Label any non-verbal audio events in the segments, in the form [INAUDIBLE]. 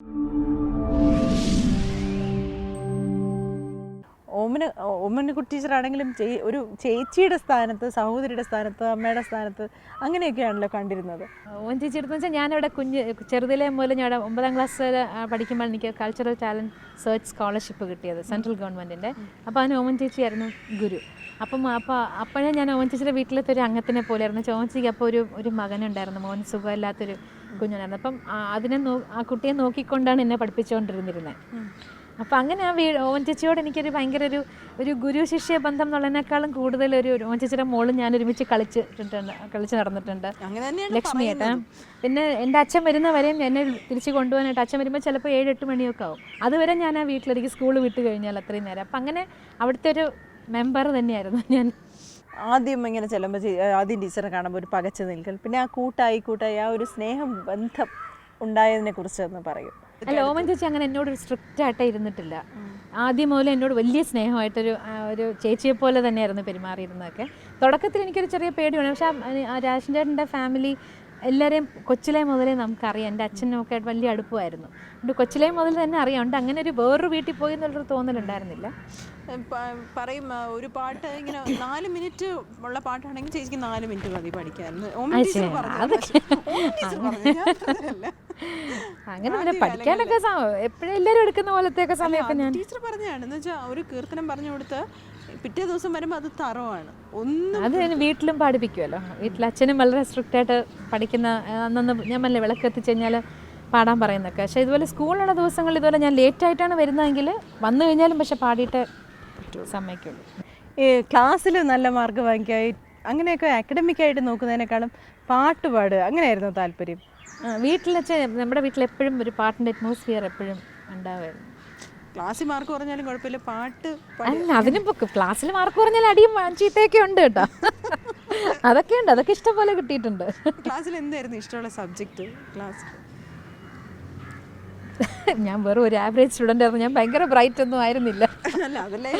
you. ഓമന ഓമനക്കുട്ടി ടീച്ചറാണെങ്കിലും ചേ- ഒരു ചേച്ചിയുടെ സ്ഥാനത്ത് സഹോദരിയുടെ സ്ഥാനത്ത് അമ്മയുടെ സ്ഥാനത്ത് അങ്ങനെയൊക്കെയാണല്ലോ കണ്ടിരുന്നത്. ഓൻ ചേച്ചി എടുത്തെന്ന് വെച്ചാൽ ഞാനിവിടെ കുഞ്ഞ് ചെറുതിലെ മുതൽ ഞാൻ ഒമ്പതാം ക്ലാസ് പഠിക്കുമ്പോൾ എനിക്ക് കൾച്ചറൽ ടാലന്റ് സെർച്ച് സ്കോളർഷിപ്പ് കിട്ടിയത് സെൻട്രൽ ഗവൺമെന്റിന്റെ അപ്പോൾ അതിന് ഓമൻ ചേച്ചിയായിരുന്നു ഗുരു. അപ്പം അപ്പോൾ അപ്പോഴേ ഞാൻ ഓമൻ ചേച്ചിയുടെ വീട്ടിലത്തെ ഒരു അംഗത്തിനെ പോലെയായിരുന്നു ആയിരുന്നു. ഓമൻ ചേച്ചിക്ക് അപ്പോൾ ഒരു ഒരു മകനുണ്ടായിരുന്നു. മോൻ സുഖമില്ലാത്തൊരു കുഞ്ഞുണ്ടായിരുന്നു. അപ്പം അതിനെ നോ ആ കുട്ടിയെ നോക്കിക്കൊണ്ടാണ് എന്നെ പഠിപ്പിച്ചുകൊണ്ടിരുന്നിരുന്നത് അപ്പം അങ്ങനെ ആ വീ ഓൻ ചേച്ചിയോട് എനിക്കൊരു ഭയങ്കര ഒരു ഒരു ഗുരു ശിഷ്യ ബന്ധം എന്നുള്ളതിനേക്കാളും കൂടുതൽ ഒരു ഓൻ ചേച്ചിയുടെ മോളും ഞാൻ ഒരുമിച്ച് കളിച്ചിട്ടുണ്ട് കളിച്ച് നടന്നിട്ടുണ്ട്. ലക്ഷ്മി ഏട്ടാ പിന്നെ എന്റെ അച്ഛൻ വരുന്ന വരെയും എന്നെ തിരിച്ച് കൊണ്ടുപോകാനായിട്ട് അച്ഛൻ വരുമ്പോൾ ചിലപ്പോൾ ഏഴ് എട്ട് മണിയൊക്കെ ആവും. അതുവരെ ഞാൻ ആ വീട്ടിലേക്ക് സ്കൂൾ വിട്ട് കഴിഞ്ഞാൽ അത്രയും നേരം. അപ്പം അങ്ങനെ അവിടുത്തെ ഒരു മെമ്പർ തന്നെയായിരുന്നു ഞാൻ. ആദ്യം ഇങ്ങനെ ചെല്ലുമ്പോൾ ആദ്യം ടീച്ചറെ കാണുമ്പോൾ ഒരു പകച്ചു നിൽക്കൽ. പിന്നെ ആ കൂട്ടായി കൂട്ടായി ആ ഒരു സ്നേഹം ബന്ധം ഉണ്ടായതിനെ കുറിച്ച് ഒന്ന് പറയും. അല്ല ഓമൻ ചേച്ചി അങ്ങനെ എന്നോട് സ്ട്രിക്റ്റ് ആയിട്ട് ഇരുന്നിട്ടില്ല. ആദ്യം മുതൽ എന്നോട് വലിയ സ്നേഹമായിട്ടൊരു ഒരു ചേച്ചിയെ പോലെ തന്നെയായിരുന്നു പെരുമാറിയിരുന്നതൊക്കെ. തുടക്കത്തിൽ എനിക്കൊരു ചെറിയ പേടിയാണ് പക്ഷേ ആ രാജൻ ചേട്ടന്റെ ഫാമിലി എല്ലാവരെയും കൊച്ചിലെ മുതലേ നമുക്കറിയാം. എന്റെ അച്ഛനും ഒക്കെ ആയിട്ട് വലിയ അടുപ്പമായിരുന്നു. അതുകൊണ്ട് കൊച്ചിലെ മുതൽ തന്നെ അറിയാം. അങ്ങനെ ഒരു വേറൊരു വീട്ടിൽ പോയി എന്നുള്ളൊരു തോന്നലുണ്ടായിരുന്നില്ല പറയും ഒരു പാട്ട് ഇങ്ങനെ നാല് മിനിറ്റ് ഉള്ള പാട്ടാണെങ്കിൽ ചേച്ചിക്ക് നാല് മിനിറ്റ് മതി പഠിക്കാൻ. [LAUGHS] അങ്ങനെ പിന്നെ പഠിക്കാനൊക്കെ എപ്പോഴും എല്ലാവരും എടുക്കുന്ന പോലത്തെ സമയമൊക്കെ ഞാൻ ടീച്ചർ പറഞ്ഞാണ് എന്ന് വെച്ചാൽ ഒരു കീർത്തനം പറഞ്ഞു കൊടുത്ത് പിറ്റേ ദിവസം വരുമ്പോൾ അത് തറവാണ്. ഒന്നും അത് ഞാൻ വീട്ടിലും പാടിപ്പിക്കുമല്ലോ വീട്ടിൽ അച്ഛനും വളരെ സ്ട്രിക്റ്റ് ആയിട്ട് പഠിക്കുന്ന അന്നൊന്ന് ഞാൻ മല്ലേ വിളക്ക് എത്തിച്ചു കഴിഞ്ഞാൽ പാടാൻ പറയുന്നൊക്കെ പക്ഷേ ഇതുപോലെ സ്കൂളിലുള്ള ദിവസങ്ങളിൽ ഇതുപോലെ ഞാൻ ലേറ്റ് ആയിട്ടാണ് വരുന്നതെങ്കിൽ വന്നു കഴിഞ്ഞാലും പക്ഷെ പാടിയിട്ട് സമ്മതിക്കുള്ളൂ. ഈ ക്ലാസ്സിൽ നല്ല മാർക്ക് വാങ്ങിക്കായി അങ്ങനെയൊക്കെ അക്കാഡമിക് ആയിട്ട് നോക്കുന്നതിനേക്കാളും പാട്ട് പാടുക അങ്ങനെയായിരുന്നു താല്പര്യം. വെച്ച് നമ്മുടെ വീട്ടിൽ എപ്പോഴും ഒരു പാട്ടിന്റെ അറ്റ്മോസ്ഫിയർ എപ്പോഴും ഉണ്ടാവുമായിരുന്നു. ക്ലാസ്സിൽ മാർക്ക് കുറഞ്ഞാലും കുഴപ്പമില്ല പാട്ട് അല്ല അതിനും ക്ലാസ്സിൽ മാർക്ക് പറഞ്ഞാൽ അടിയും ചീത്തയൊക്കെ ഉണ്ട് കേട്ടോ. അതൊക്കെ ഉണ്ട് അതൊക്കെ ഇഷ്ടംപോലെ കിട്ടിയിട്ടുണ്ട്. ക്ലാസ്സിൽ എന്തായിരുന്നു ഇഷ്ടമുള്ള സബ്ജക്റ്റ് ക്ലാസ് [LAUGHS] ഞാൻ വെറും ഒരു ആവറേജ് സ്റ്റുഡന്റ് ആയിരുന്നു. ഞാൻ ഭയങ്കര ബ്രൈറ്റ് ഒന്നും ആയിരുന്നില്ല. അല്ല അതല്ലേ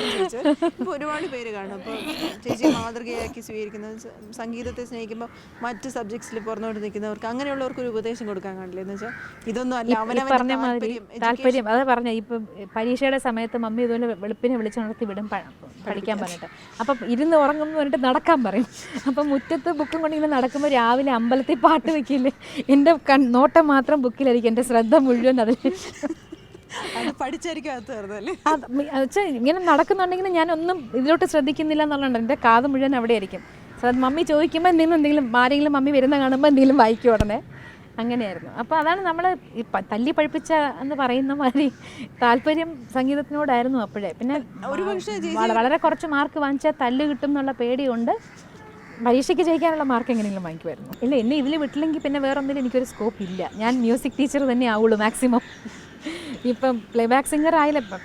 ഇപ്പോൾ ഒരുപാട് പേര് കാണും. അപ്പോൾ ചേച്ചി മാതൃകയാക്കി സ്വീകരിക്കുന്നത് സംഗീതത്തെ സ്നേഹിക്കുമ്പോൾ മറ്റ് സബ്ജക്ട്സിൽ പുറന്നോട്ട് നിൽക്കുന്നവർക്ക് അങ്ങനെയുള്ളവർക്ക് ഒരു ഉപദേശം കൊടുക്കാൻ കാണില്ല? എന്ന് വെച്ചാൽ ഇതൊന്നും അല്ല. അവനവന്റെ പറഞ്ഞ മാതിരി താല്പര്യം താല്പര്യം അതാ പറഞ്ഞ ഇപ്പം പരീക്ഷയുടെ സമയത്ത് മമ്മി ഇതുപോലെ വെളുപ്പിനെ വിളിച്ചുണർത്തി വിടും പഠിക്കാൻ പറഞ്ഞിട്ട്. അപ്പം ഇരുന്ന് ഉറങ്ങും പറഞ്ഞിട്ട് നടക്കാൻ പറയും. അപ്പം മുറ്റത്ത് ബുക്കും കൊണ്ടിങ്ങനെ നടക്കുമ്പോൾ രാവിലെ അമ്പലത്തിൽ പാട്ട് വെക്കില്ലേ? എന്റെ കൺ നോട്ടം മാത്രം ബുക്കിലായിരിക്കും എന്റെ ശ്രദ്ധ മുഴുവൻ അതിൽ ഇങ്ങനെ നടക്കുന്നുണ്ടെങ്കിൽ ഞാനൊന്നും ഇതിലോട്ട് ശ്രദ്ധിക്കുന്നില്ല എന്നുള്ളത് എന്റെ കാത് മുഴുവൻ അവിടെ ആയിരിക്കും മമ്മി ചോദിക്കുമ്പോൾ എന്തെങ്കിലും എന്തെങ്കിലും ആരെങ്കിലും മമ്മി വരുന്ന കാണുമ്പോൾ എന്തെങ്കിലും വായിക്കും ഉടനെ? അങ്ങനെയായിരുന്നു. അപ്പോൾ അതാണ് നമ്മൾ തല്ലി പഴിപ്പിച്ച എന്ന് പറയുന്ന മാതിരി താല്പര്യം സംഗീതത്തിനോടായിരുന്നു അപ്പോഴേ. പിന്നെ ഒരു വള- വളരെ കുറച്ച് മാർക്ക് വാങ്ങിച്ചാൽ തല്ല് കിട്ടും എന്നുള്ള പേടിയുണ്ട്. പരീക്ഷയ്ക്ക് ജയിക്കാനുള്ള മാർക്ക് എങ്ങനെയെങ്കിലും വാങ്ങിക്കുമായിരുന്നു. ഇല്ല എന്നെ ഇതിൽ വിട്ടില്ലെങ്കിൽ പിന്നെ വേറെ ഒന്നിലും എനിക്കൊരു സ്കോപ്പ് ഇല്ല. ഞാൻ മ്യൂസിക് ടീച്ചർ തന്നെ ആവുള്ളൂ മാക്സിമം ഇപ്പം പ്ലേ ബാക്ക് സിംഗർ ആയില്ല ഇപ്പം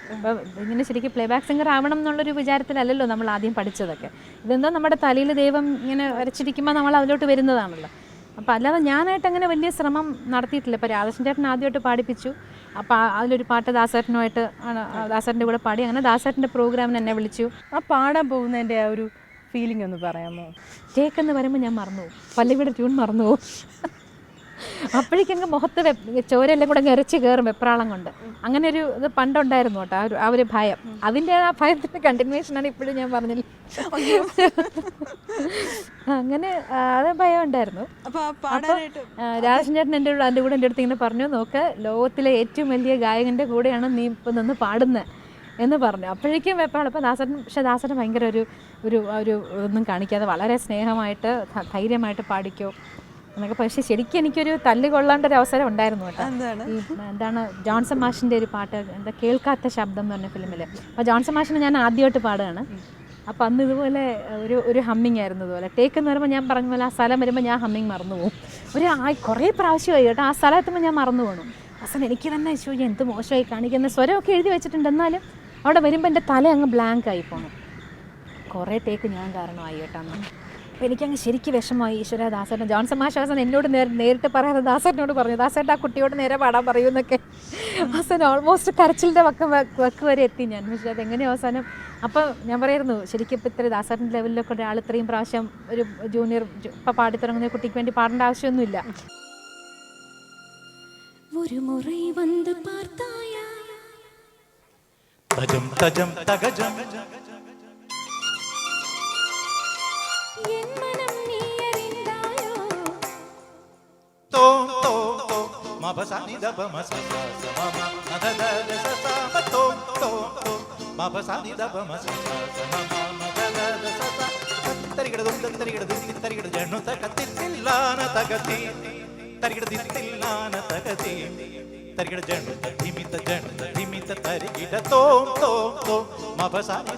ഇങ്ങനെ ശരിക്കും പ്ലേ ബാക്ക് സിംഗർ ആവണം എന്നുള്ളൊരു വിചാരത്തിലല്ലല്ലോ നമ്മൾ ആദ്യം പഠിച്ചതൊക്കെ. ഇതെന്തോ നമ്മുടെ തലയിൽ ദൈവം ഇങ്ങനെ വരച്ചിരിക്കുമ്പോൾ നമ്മൾ അതിലോട്ട് വരുന്നതാണല്ലോ. അപ്പോൾ അല്ലാതെ ഞാനായിട്ട് അങ്ങനെ വലിയ ശ്രമം നടത്തിയിട്ടില്ല. ഇപ്പോൾ രാധാകൃഷ്ണൻ ചേട്ടൻ ആദ്യമായിട്ട് പാടിപ്പിച്ചു. അപ്പോൾ അതിലൊരു പാട്ട് ദാസേട്ടനുമായിട്ട് ആണ് ദാസേട്ടന്റെ കൂടെ പാടി. അങ്ങനെ ദാസേട്ടന്റെ പ്രോഗ്രാമിന് എന്നെ വിളിച്ചു. ആ പാടാൻ പോകുന്നതിന്റെ ആ ഒരു ഫീലിംഗ് ഒന്ന് പറയാമോ? ടേക്ക് എന്ന് പറയുമ്പോൾ ഞാൻ മറന്നു പോകും പള്ളിയുടെ ട്യൂൺ മറന്നു പോകും അപ്പോഴേക്കങ്ങ് മുഖത്ത് വെ- ചോരെല്ലാം കൂടെ ഇറച്ചി കയറും വെപ്രാളം കൊണ്ട്. അങ്ങനെ ഒരു ഇത് പണ്ടുണ്ടായിരുന്നു കേട്ടോ ആ ഒരു ആ ഒരു ഭയം. അതിന്റെ ആ ഭയത്തിന്റെ കണ്ടിന്യൂഷനാണ് ഇപ്പോഴും ഞാൻ പറഞ്ഞില്ല? അങ്ങനെ അത് ഭയം ഉണ്ടായിരുന്നു. രാജൻ ചേട്ടൻ എന്റെ കൂടെ എന്റെ കൂടെ എന്റെ അടുത്ത് ഇങ്ങനെ പറഞ്ഞു നോക്ക് ലോകത്തിലെ ഏറ്റവും വലിയ ഗായകന്റെ കൂടെയാണ് നീ ഇപ്പം നിന്ന് പാടുന്നത് എന്ന് പറഞ്ഞു. അപ്പോഴേക്കും വെപ്പാണ് അപ്പോൾ ദാസൻ പക്ഷേ ദാസന് ഭയങ്കര ഒരു ഒരു ഒരു ഒന്നും കാണിക്കാതെ വളരെ സ്നേഹമായിട്ട് ധൈര്യമായിട്ട് പാടിക്കോ. എന്നൊക്കെ പക്ഷേ ശരിക്കും എനിക്കൊരു തല്ല് കൊള്ളേണ്ട ഒരു അവസരം ഉണ്ടായിരുന്നു കേട്ടോ. എന്താണ്? ജോൺസൺ മാഷിന്റെ ഒരു പാട്ട് എന്താ കേൾക്കാത്ത ശബ്ദം എന്ന് പറഞ്ഞ ഫിലിമിൽ അപ്പോൾ ജോൺസൺ മാഷിനെ ഞാൻ ആദ്യമായിട്ട് പാടുകയാണ്. അപ്പോൾ അന്ന് ഇതുപോലെ ഒരു ഒരു ഹമ്മിങ് ആയിരുന്നു ഇതുപോലെ. ടേക്ക് എന്ന് പറയുമ്പോൾ ഞാൻ പറഞ്ഞ പോലെ ആ സ്ഥലം വരുമ്പോൾ ഞാൻ ഹമ്മിങ് മറന്നു പോകും. ഒരു ആ കുറേ പ്രാവശ്യമായി കേട്ടോ ആ സ്ഥലം എത്തുമ്പോൾ ഞാൻ മറന്നു പോകണം അവസാനം എനിക്ക് തന്നെ ശോ എന്ത് മോശമായി കാണിക്കുന്ന സ്വരമൊക്കെ എഴുതി വെച്ചിട്ടുണ്ട് എന്നാലും അവിടെ വരുമ്പോൾ എന്റെ തല അങ്ങ് ബ്ലാങ്ക് ആയി പോകണം കുറേ ടേക്ക് ഞാൻ കാരണമായി കേട്ടോ അപ്പോൾ എനിക്കങ്ങ് ശരിക്ക് വിഷമമായി. ഈശ്വര ദാസേട്ടൻ ജോൺസൺ മാഷാസൻ എന്നോട് നേരെ നേരിട്ട് പറയാതെ ദാസേട്ടനോട് പറഞ്ഞു. ദാസേട്ട ആ കുട്ടിയോട് നേരെ പാടാൻ പറയൂ എന്നൊക്കെ. അവസാനം ഓൾമോസ്റ്റ് കരച്ചിലിന്റെ വക്കം വക്ക് വരെ എത്തി ഞാൻ. പക്ഷേ അതെങ്ങനെ അവസാനം? അപ്പോൾ ഞാൻ പറയായിരുന്നു ശരിക്കും ഇപ്പോൾ ഇത്ര ദാസേട്ടൻ ലെവലിലൊക്കെ ഒരാൾ ഇത്രയും പ്രാവശ്യം ഒരു ജൂനിയർ ഇപ്പോൾ പാടിത്തുടങ്ങുന്ന കുട്ടിക്ക് വേണ്ടി പാടേണ്ട ആവശ്യമൊന്നുമില്ല. ഒരു മുറി വന്ന് പാർത്തായ തജം തജം തകജം ಮಭವಸನ ದಭವಸ ಸಹಮಹ ಗದದಸಸ ತೊ ತೊ ಮಭವಸನ ದಭವಸ ಸಹಮಹ ಗದದಸಸ ತರಿಗಡ ದಂತನ ತರಿಗಡ ದಿಸ್ತಿ ತರಿಗಡ ಜಣತ ಕತ್ತಿ ತಿಲ್ಲಾನ ತಗತಿ ತರಿಗಡ ದಿಸ್ತಿಲ್ಲಾನ ತಗತಿ ತರಿಗಡ ಜಣತ ಧಿಮಿತ ಜಣತ ಧಿಮಿತ ತರಿಗಡ ತೊ ತೊ ಮಭವಸನ